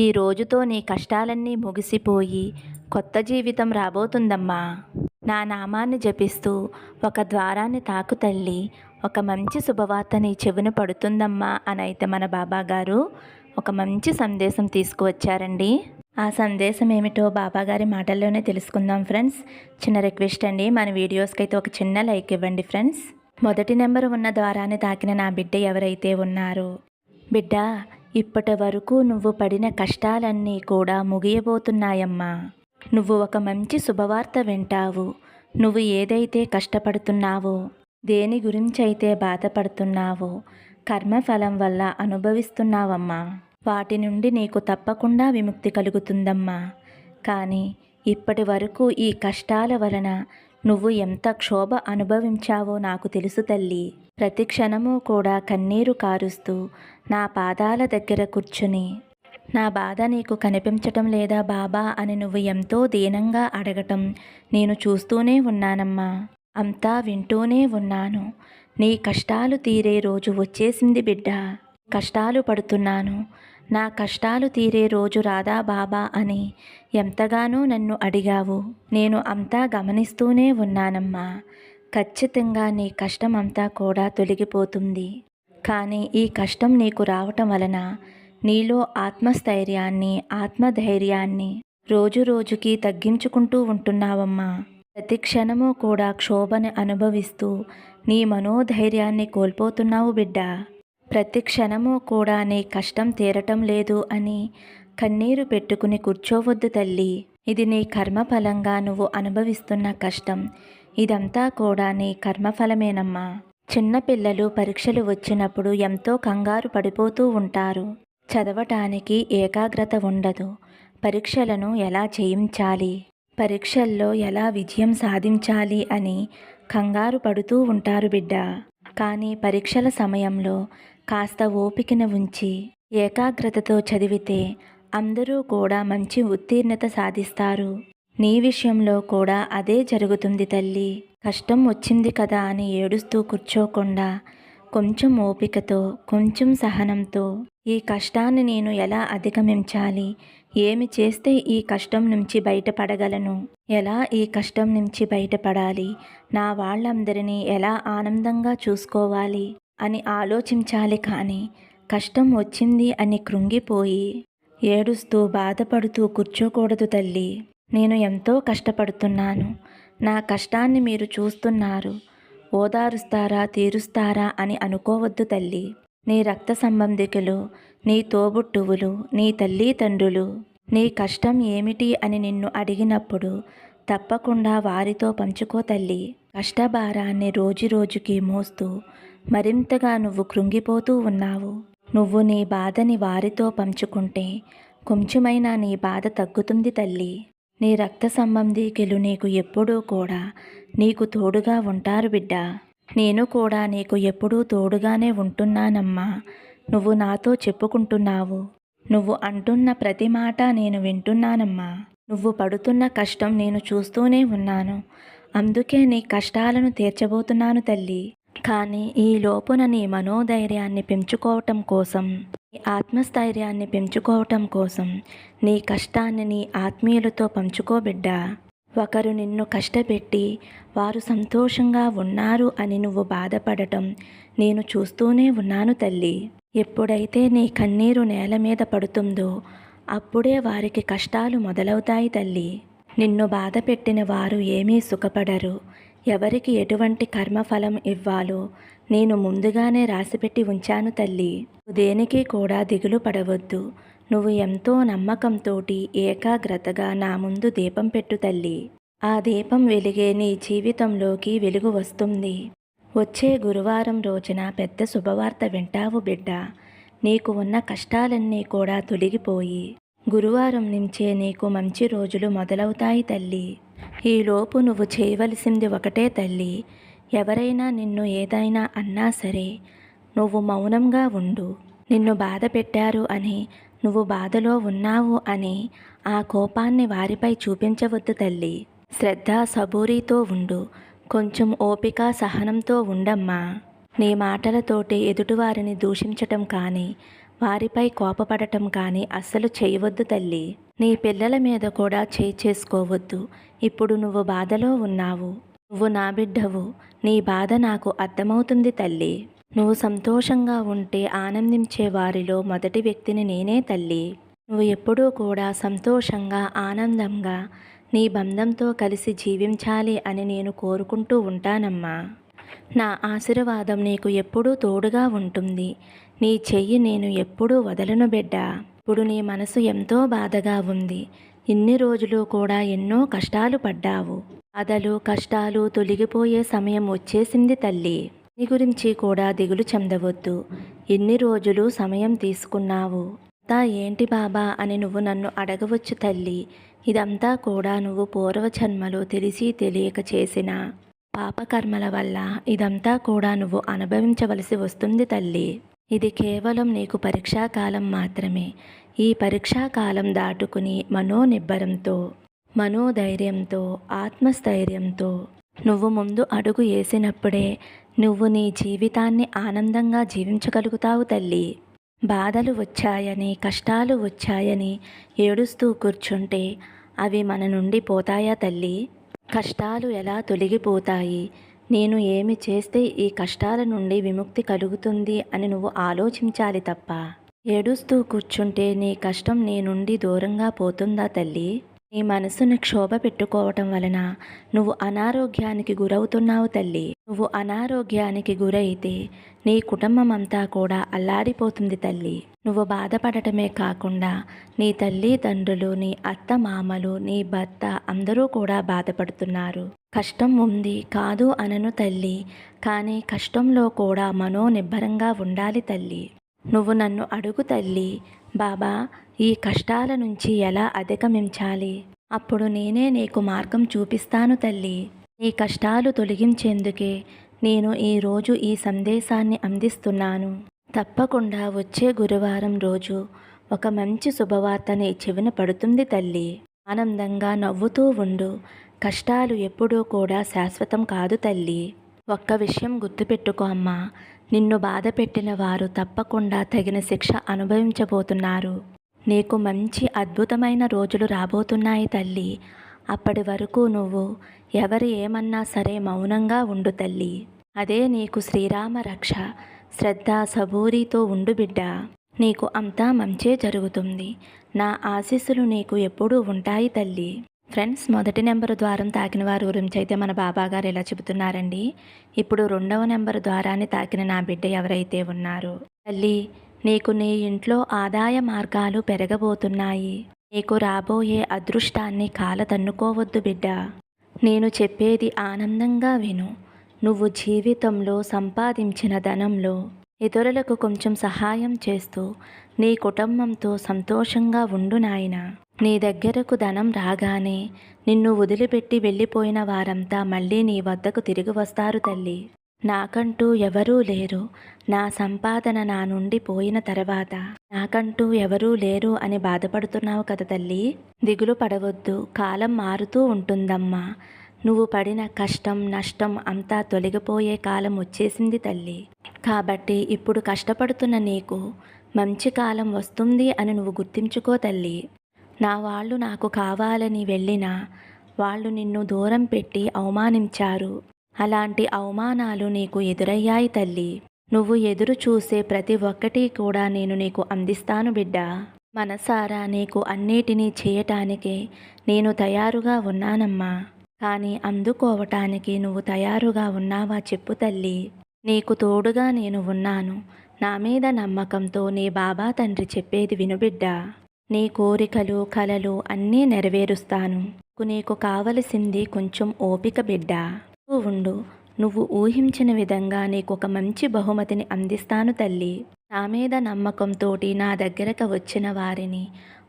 ఈ రోజుతో నీ కష్టాలన్నీ ముగిసిపోయి కొత్త జీవితం రాబోతుందమ్మా. నా నామాన్ని జపిస్తూ ఒక ద్వారాన్ని తాకు తల్లి ఒక మంచి శుభవార్త నీ చెవిన పడుతుందమ్మా అని అయితే మన బాబాగారు ఒక మంచి సందేశం తీసుకువచ్చారండి. ఆ సందేశం ఏమిటో బాబాగారి మాటల్లోనే తెలుసుకుందాం ఫ్రెండ్స్. చిన్న రిక్వెస్ట్ అండి మన వీడియోస్కి అయితే ఒక చిన్న లైక్ ఇవ్వండి ఫ్రెండ్స్. మొదటి నెంబర్ ఉన్న ద్వారాన్ని తాకిన నా బిడ్డ ఎవరైతే ఉన్నారో. బిడ్డ ఇప్పటి వరకు నువ్వు పడిన కష్టాలన్నీ కూడా ముగియబోతున్నాయమ్మా. నువ్వు ఒక మంచి శుభవార్త వింటావు. నువ్వు ఏదైతే కష్టపడుతున్నావో దేని గురించి అయితే బాధపడుతున్నావో కర్మఫలం వల్ల అనుభవిస్తున్నావమ్మా. వాటి నుండి నీకు తప్పకుండా విముక్తి కలుగుతుందమ్మా. కానీ ఇప్పటి వరకు ఈ కష్టాల వలన నువ్వు ఎంత క్షోభ అనుభవించావో నాకు తెలుసు తల్లి. ప్రతి క్షణము కూడా కన్నీరు కారుస్తూ నా పాదాల దగ్గర కూర్చుని నా బాధ నీకు కనిపించటం లేదా బాబా అని నువ్వు ఎంతో దీనంగా అడగటం నేను చూస్తూనే ఉన్నానమ్మా. అంతా వింటూనే ఉన్నాను. నీ కష్టాలు తీరే రోజు వచ్చేసింది బిడ్డ. కష్టాలు పడుతున్నాను. నా కష్టాలు తీరే రోజు రాదా బాబా అని ఎంతగానో నన్ను అడిగావు. నేను అంతా గమనిస్తూనే ఉన్నానమ్మా. ఖచ్చితంగా నీ కష్టం అంతా కూడా తొలగిపోతుంది. కానీ ఈ కష్టం నీకు రావటం వలన నీలో ఆత్మస్థైర్యాన్ని ఆత్మధైర్యాన్ని రోజు రోజుకి తగ్గించుకుంటూ ఉంటున్నావమ్మా. ప్రతి క్షణము కూడా క్షోభని అనుభవిస్తూ నీ మనోధైర్యాన్ని కోల్పోతున్నావు బిడ్డ. ప్రతి క్షణము కూడా నీ కష్టం తీరటం లేదు అని కన్నీరు పెట్టుకుని కూర్చోవద్దు తల్లి. ఇది నీ కర్మఫలంగా నువ్వు అనుభవిస్తున్న కష్టం. ఇదంతా కూడా నీ కర్మఫలమేనమ్మా. చిన్నపిల్లలు పరీక్షలు వచ్చినప్పుడు ఎంతో కంగారు పడిపోతూ ఉంటారు. చదవటానికి ఏకాగ్రత ఉండదు. పరీక్షలను ఎలా చేయించాలి? పరీక్షల్లో ఎలా విజయం సాధించాలి అని కంగారు పడుతూ ఉంటారు బిడ్డ. కానీ పరీక్షల సమయంలో కాస్త ఓపికను ఉంచి ఏకాగ్రతతో చదివితే అందరూ కూడా మంచి ఉత్తీర్ణత సాధిస్తారు. నీ విషయంలో కూడా అదే జరుగుతుంది తల్లి. కష్టం వచ్చింది కదా అని ఏడుస్తూ కూర్చోకుండా కొంచెం ఓపికతో కొంచెం సహనంతో ఈ కష్టాన్ని నేను ఎలా అధిగమించాలి? ఏమి చేస్తే ఈ కష్టం నుంచి బయటపడగలను? ఎలా ఈ కష్టం నుంచి బయటపడాలి? నా వాళ్ళందరినీ ఎలా ఆనందంగా చూసుకోవాలి? అని ఆలోచించాలి కానీ కష్టం వచ్చింది అని కృంగిపోయి ఏడుస్తూ బాధపడుతూ కూర్చోకూడదు తల్లి. నేను ఎంతో కష్టపడుతున్నాను. నా కష్టాన్ని మీరు చూస్తున్నారు. ఓదారుస్తారా తీరుస్తారా అని అనుకోవద్దు తల్లి. నీ రక్త సంబంధికులు నీ తోబుట్టువులు నీ తల్లి తండ్రులు నీ కష్టం ఏమిటి అని నిన్ను అడిగినప్పుడు తప్పకుండా వారితో పంచుకో తల్లి. కష్టభారాన్ని రోజు రోజుకి మోస్తూ మరింతగా నువ్వు కృంగిపోతూ ఉన్నావు. నువ్వు నీ బాధని వారితో పంచుకుంటే కొంచెమైనా నీ బాధ తగ్గుతుంది తల్లి. నీ రక్త సంబంధీకులు నీకు ఎప్పుడూ కూడా నీకు తోడుగా ఉంటారు బిడ్డ. నేను కూడా నీకు ఎప్పుడూ తోడుగానే ఉంటున్నానమ్మా. నువ్వు నాతో చెప్పుకుంటున్నావు. నువ్వు అంటున్న ప్రతి మాట నేను వింటున్నానమ్మా. నువ్వు పడుతున్న కష్టం నేను చూస్తూనే ఉన్నాను. అందుకే నీ కష్టాలను తీర్చబోతున్నాను తల్లి. కానీ ఈ లోపున నీ మనోధైర్యాన్ని పెంచుకోవటం కోసం నీ ఆత్మస్థైర్యాన్ని పెంచుకోవటం కోసం నీ కష్టాన్ని నీ ఆత్మీయులతో పంచుకోబిడ్డా ఒకరు నిన్ను కష్టపెట్టి వారు సంతోషంగా ఉన్నారు అని నువ్వు బాధపడటం నేను చూస్తూనే ఉన్నాను తల్లి. ఎప్పుడైతే నీ కన్నీరు నేల మీద పడుతుందో అప్పుడే వారికి కష్టాలు మొదలవుతాయి తల్లి. నిన్ను బాధ పెట్టిన వారు ఏమీ సుఖపడరు. ఎవరికి ఎటువంటి కర్మఫలం ఇవ్వాలో నేను ముందుగానే రాసిపెట్టి ఉంచాను తల్లి. దేనికి కూడా దిగులు పడవద్దు. నువ్వు ఎంతో నమ్మకంతోటి ఏకాగ్రతగా నా ముందు దీపం పెట్టు తల్లి. ఆ దీపం వెలిగే నీ జీవితంలోకి వెలుగు వస్తుంది. వచ్చే గురువారం రోజున పెద్ద శుభవార్త వింటావు బిడ్డ. నీకు ఉన్న కష్టాలన్నీ కూడా తొలగిపోయి గురువారం నుంచే నీకు మంచి రోజులు మొదలవుతాయి తల్లి. ఈలోపు నువ్వు చేయవలసింది ఒకటే తల్లి. ఎవరైనా నిన్ను ఏదైనా అన్నా సరే నువ్వు మౌనంగా ఉండు. నిన్ను బాధ పెట్టారు అని నువ్వు బాధలో ఉన్నావు అని ఆ కోపాన్ని వారిపై చూపించవద్దు తల్లి. శ్రద్ధ సబూరితో ఉండు. కొంచెం ఓపిక సహనంతో ఉండమ్మా. నీ మాటలతోటి ఎదుటివారిని దూషించటం కానీ వారిపై కోపపడటం కానీ అస్సలు చేయవద్దు తల్లి. నీ పిల్లల మీద కూడా చేయి చేసుకోవద్దు. ఇప్పుడు నువ్వు బాధలో ఉన్నావు. నువ్వు నా బిడ్డవు. నీ బాధ నాకు అర్థమవుతుంది తల్లి. నువ్వు సంతోషంగా ఉంటే ఆనందించే వారిలో మొదటి వ్యక్తిని నేనే తల్లి. నువ్వు ఎప్పుడూ కూడా సంతోషంగా ఆనందంగా నీ బంధంతో కలిసి జీవించాలి అని నేను కోరుకుంటూ ఉంటానమ్మా. నా ఆశీర్వాదం నీకు ఎప్పుడూ తోడుగా ఉంటుంది. నీ చెయ్యి నేను ఎప్పుడూ వదలను బిడ్డ. ఇప్పుడు నీ మనసు ఎంతో బాధగా ఉంది. ఇన్ని రోజులు కూడా ఎన్నో కష్టాలు పడ్డావు. బాధలు కష్టాలు తొలగిపోయే సమయం వచ్చేసింది తల్లి. నీ గురించి కూడా దిగులు చెందవద్దు. ఎన్ని రోజులు సమయం తీసుకున్నావు. అంతా ఏంటి బాబా అని నువ్వు నన్ను అడగవచ్చు తల్లి. ఇదంతా కూడా నువ్వు పూర్వజన్మలో తెలిసి తెలియక చేసిన పాపకర్మల వల్ల ఇదంతా కూడా నువ్వు అనుభవించవలసి వస్తుంది తల్లి. ఇది కేవలం నీకు పరీక్షాకాలం మాత్రమే. ఈ పరీక్షాకాలం దాటుకుని మనోనిబ్బరంతో మనోధైర్యంతో ఆత్మస్థైర్యంతో నువ్వు ముందు అడుగు వేసినప్పుడే నువ్వు నీ జీవితాన్ని ఆనందంగా జీవించగలుగుతావు తల్లి. బాధలు వచ్చాయని కష్టాలు వచ్చాయని ఏడుస్తూ కూర్చుంటే అవి మన నుండి పోతాయా తల్లి? కష్టాలు ఎలా తొలగిపోతాయి? నేను ఏమి చేస్తే ఈ కష్టాల నుండి విముక్తి కలుగుతుంది అని నువ్వు ఆలోచించాలి తప్ప. ఏడుస్తూ కూర్చుంటే నీ కష్టం నీ నుండి దూరంగా పోతుందా తల్లి? నీ మనసును క్షోభ పెట్టుకోవటం వలన నువ్వు అనారోగ్యానికి గురవుతున్నావు తల్లి. నువ్వు అనారోగ్యానికి గురైతే నీ కుటుంబం అంతా కూడా అల్లాడిపోతుంది తల్లి. నువ్వు బాధపడటమే కాకుండా నీ తల్లి తండ్రులు నీ అత్త మామలు నీ భర్త అందరూ కూడా బాధపడుతున్నారు. కష్టం ఉంది కాదు అనను తల్లి కానీ కష్టంలో కూడా మనోనిబ్బరంగా ఉండాలి తల్లి. నువ్వు నన్ను అడుగు తల్లి బాబా ఈ కష్టాల నుంచి ఎలా అధిగమించాలి? అప్పుడు నేనే నీకు మార్గం చూపిస్తాను తల్లి. నీ కష్టాలు తొలగించేందుకే నేను ఈరోజు ఈ సందేశాన్ని అందిస్తున్నాను. తప్పకుండా వచ్చే గురువారం రోజు ఒక మంచి శుభవార్తని చెవిన పడుతుంది తల్లి. ఆనందంగా నవ్వుతూ ఉండు. కష్టాలు ఎప్పుడూ కూడా శాశ్వతం కాదు తల్లి. ఒక్క విషయం గుర్తుపెట్టుకో అమ్మా. నిన్ను బాధ పెట్టిన వారు తప్పకుండా తగిన శిక్ష అనుభవించబోతున్నారు. నీకు మంచి అద్భుతమైన రోజులు రాబోతున్నాయి తల్లి. అప్పటి వరకు నువ్వు ఎవరు ఏమన్నా సరే మౌనంగా ఉండు తల్లి. అదే నీకు శ్రీరామ రక్ష శ్రద్ధ సబూరితో ఉండు బిడ్డ. నీకు అంతా మంచే జరుగుతుంది. నా ఆశీస్సులు నీకు ఎప్పుడూ ఉంటాయి తల్లి. ఫ్రెండ్స్ మొదటి నెంబర్ ద్వారం తాకిన వారి గురించి అయితే మన బాబా గారు ఇలా చెబుతున్నారండి. ఇప్పుడు రెండవ నెంబర్ ద్వారాన్ని తాకిన నా బిడ్డ ఎవరైతే ఉన్నారో. తల్లి నీకు నీ ఇంట్లో ఆదాయ మార్గాలు పెరగబోతున్నాయి. నీకు రాబోయే అదృష్టాన్ని కాలతన్నుకోవద్దు బిడ్డ. నేను చెప్పేది ఆనందంగా విను. నువ్వు జీవితంలో సంపాదించిన ధనంలో ఇతరులకు కొంచెం సహాయం చేస్తూ నీ కుటుంబంతో సంతోషంగా ఉండు నాయనా. నీ దగ్గరకు ధనం రాగానే నిన్ను వదిలిపెట్టి వెళ్ళిపోయిన వారంతా మళ్ళీ నీ వద్దకు తిరిగి వస్తారు తల్లి. నాకంటూ ఎవరూ లేరు. నా సంపాదన నా నుండి పోయిన తర్వాత నాకంటూ ఎవరూ లేరు అని బాధపడుతున్నావు కదా తల్లి. దిగులు పడవద్దు. కాలం మారుతూ ఉంటుందమ్మా. నువ్వు పడిన కష్టం నష్టం అంతా తొలగిపోయే కాలం వచ్చేసింది తల్లి. కాబట్టి ఇప్పుడు కష్టపడుతున్న నీకు మంచి కాలం వస్తుంది అని నువ్వు గుర్తించుకో తల్లి. నా వాళ్ళు నాకు కావాలని వెళ్ళినా వాళ్ళు నిన్ను దూరం పెట్టి అవమానించారు. అలాంటి అవమానాలు నీకు ఎదురయ్యాయి తల్లి. నువ్వు ఎదురు చూసే ప్రతి ఒక్కటి కూడా నేను నీకు అందిస్తాను బిడ్డ. మనసారా నీకు అన్నిటినీ చేయటానికే నేను తయారుగా ఉన్నానమ్మా. కానీ అందుకోవటానికి నువ్వు తయారుగా ఉన్నావా చెప్పు తల్లి. నీకు తోడుగా నేను ఉన్నాను. నా మీద నమ్మకంతో నీ బాబా తండ్రి చెప్పేది వినుబిడ్డా నీ కోరికలు కలలు అన్నీ నెరవేరుస్తాను. నీకు కావలసింది కొంచెం ఓపిక బిడ్డ. ఉండు. నువ్వు ఊహించిన విధంగా నీకు ఒక మంచి బహుమతిని అందిస్తాను తల్లి. నా మీద నమ్మకంతోటి నా దగ్గరకు వచ్చిన వారిని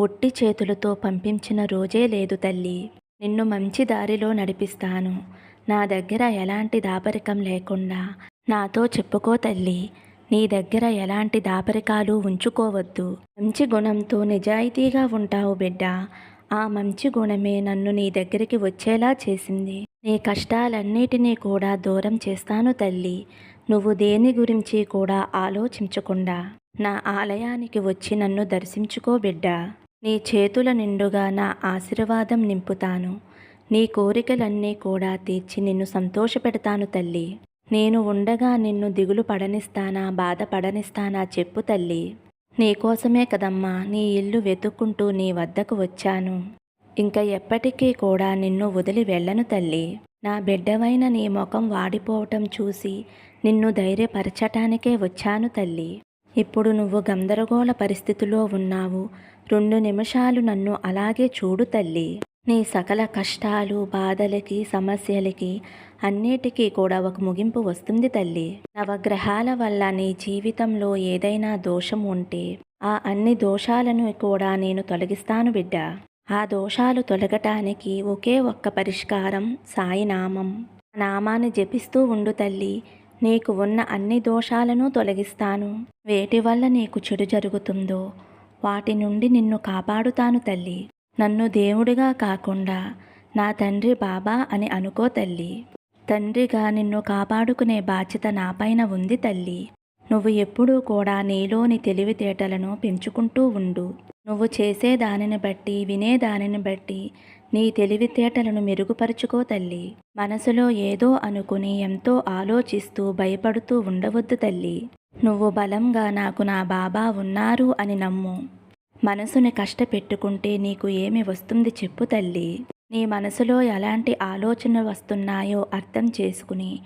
ఒట్టి చేతులతో పంపించిన రోజే లేదు తల్లి. నిన్ను మంచి దారిలో నడిపిస్తాను. నా దగ్గర ఎలాంటి దాపరికం లేకుండా నాతో చెప్పుకో తల్లి. నీ దగ్గర ఎలాంటి దాపరికాలు ఉంచుకోవద్దు. మంచి గుణంతో నిజాయితీగా ఉంటావు బిడ్డ. ఆ మంచి గుణమే నన్ను నీ దగ్గరికి వచ్చేలా చేసింది. నీ కష్టాలన్నిటినీ కూడా దూరం చేస్తాను తల్లి. నువ్వు దేని గురించి కూడా ఆలోచించకుండా నా ఆలయానికి వచ్చి నన్ను దర్శించుకో బిడ్డ. నీ చేతుల నిండుగా నా ఆశీర్వాదం నింపుతాను. నీ కోరికలన్నీ కూడా తీర్చి నిన్ను సంతోషపెడతాను తల్లి. నేను ఉండగా నిన్ను దిగులు పడనిస్తానా బాధపడనిస్తానా చెప్పు తల్లి. నీకోసమే కదమ్మా నీ ఇల్లు వెతుక్కుంటూ నీ వద్దకు వచ్చాను. ఇంకా ఎప్పటికీ కూడా నిన్ను వదిలి వెళ్ళను తల్లి. నా బిడ్డవైన నీ ముఖం వాడిపోవటం చూసి నిన్ను ధైర్యపరచటానికే వచ్చాను తల్లి. ఇప్పుడు నువ్వు గందరగోళ పరిస్థితిలో ఉన్నావు. రెండు నిమిషాలు నన్ను అలాగే చూడు తల్లి. నీ సకల కష్టాలు బాధలకి సమస్యలకి అన్నిటికీ కూడా ఒక ముగింపు వస్తుంది తల్లి. నవగ్రహాల వల్ల నీ జీవితంలో ఏదైనా దోషం ఉంటే ఆ అన్ని దోషాలను కూడా నేను తొలగిస్తాను బిడ్డ. ఆ దోషాలు తొలగటానికి ఒకే ఒక్క పరిష్కారం సాయినామం. నామాన్ని జపిస్తూ ఉండు తల్లి. నీకు ఉన్న అన్ని దోషాలను తొలగిస్తాను. వేటి వల్ల నీకు చెడు జరుగుతుందో వాటి నుండి నిన్ను కాపాడుతాను తల్లి. నన్ను దేవుడిగా కాకుండా నా తండ్రి బాబా అని అనుకో తల్లి. తండ్రిగా నిన్ను కాపాడుకునే బాధ్యత నాపైన ఉంది తల్లి. నువ్వు ఎప్పుడూ కూడా నీలోని తెలివితేటలను పెంచుకుంటూ ఉండు. నువ్వు చేసే దానిని బట్టి వినే దానిని బట్టి నీ తెలివితేటలను మెరుగుపరుచుకో తల్లి. మనసులో ఏదో అనుకుని ఎంతో ఆలోచిస్తూ భయపడుతూ ఉండవద్దు తల్లి. నువ్వు బలంగా నాకు నా బాబా ఉన్నారు అని నమ్ము. మనసుని కష్టపెట్టుకుంటే నీకు ఏమి వస్తుంది చెప్పు తల్లి. నీ మనసులో ఎలాంటి ఆలోచనలు వస్తున్నాయో అర్థం చేసుకుని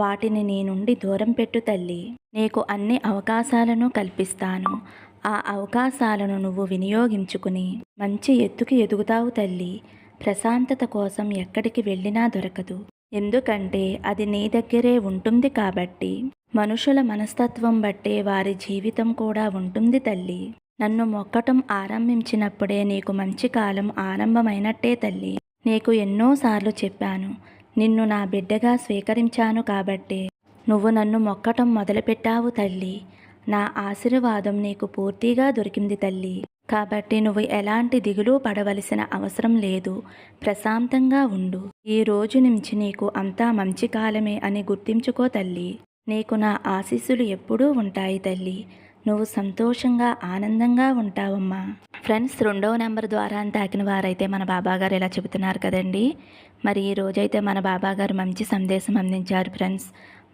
వాటిని నీ నుండి దూరం పెట్టు తల్లి. నీకు అన్ని అవకాశాలను కల్పిస్తాను. ఆ అవకాశాలను నువ్వు వినియోగించుకుని మంచి ఎత్తుకి ఎదుగుతావు తల్లి. ప్రశాంతత కోసం ఎక్కడికి వెళ్ళినా దొరకదు. ఎందుకంటే అది నీ దగ్గరే ఉంటుంది కాబట్టి. మనుషుల మనస్తత్వం బట్టే వారి జీవితం కూడా ఉంటుంది తల్లి. నన్ను మొక్కటం ఆరంభించినప్పుడే నీకు మంచి కాలం ఆరంభమైనట్టే తల్లి. నీకు ఎన్నోసార్లు చెప్పాను నిన్ను నా బిడ్డగా స్వీకరించాను కాబట్టే. నువ్వు నన్ను మొక్కటం మొదలుపెట్టావు తల్లి. నా ఆశీర్వాదం నీకు పూర్తిగా దొరికింది తల్లి. కాబట్టి నువ్వు ఎలాంటి దిగులు పడవలసిన అవసరం లేదు ప్రశాంతంగా ఉండు. ఈ రోజు నుంచి నీకు అంతా మంచి కాలమే అని గుర్తించుకో తల్లి. నీకు నా ఆశీస్సులు ఎప్పుడూ ఉంటాయి తల్లి. నువ్వు సంతోషంగా ఆనందంగా ఉంటావమ్మా. ఫ్రెండ్స్ రెండవ నెంబర్ ద్వారా తాకిన వారైతే మన బాబాగారు ఇలా చెబుతున్నారు కదండి. మరి ఈ రోజైతే మన బాబాగారు మంచి సందేశం అందించారు ఫ్రెండ్స్.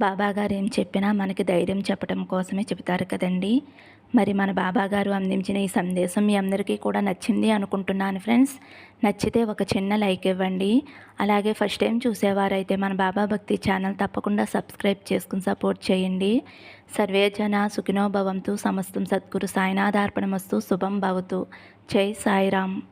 బాబాగారు ఏం చెప్పినా మనకి ధైర్యం చెప్పడం కోసమే చెబుతారు కదండి. మరి మన బాబాగారు అందించిన ఈ సందేశం మీ అందరికీ కూడా నచ్చింది అనుకుంటున్నాను ఫ్రెండ్స్. నచ్చితే ఒక చిన్న లైక్ ఇవ్వండి. అలాగే ఫస్ట్ టైం చూసేవారైతే మన బాబా భక్తి ఛానల్ తప్పకుండా సబ్స్క్రైబ్ చేసుకుని సపోర్ట్ చేయండి. సర్వే జన సుఖినో భవంతు సమస్తం సద్గురు సాయినాథార్పణమస్తు శుభం భవతు. జై సాయిరామ్.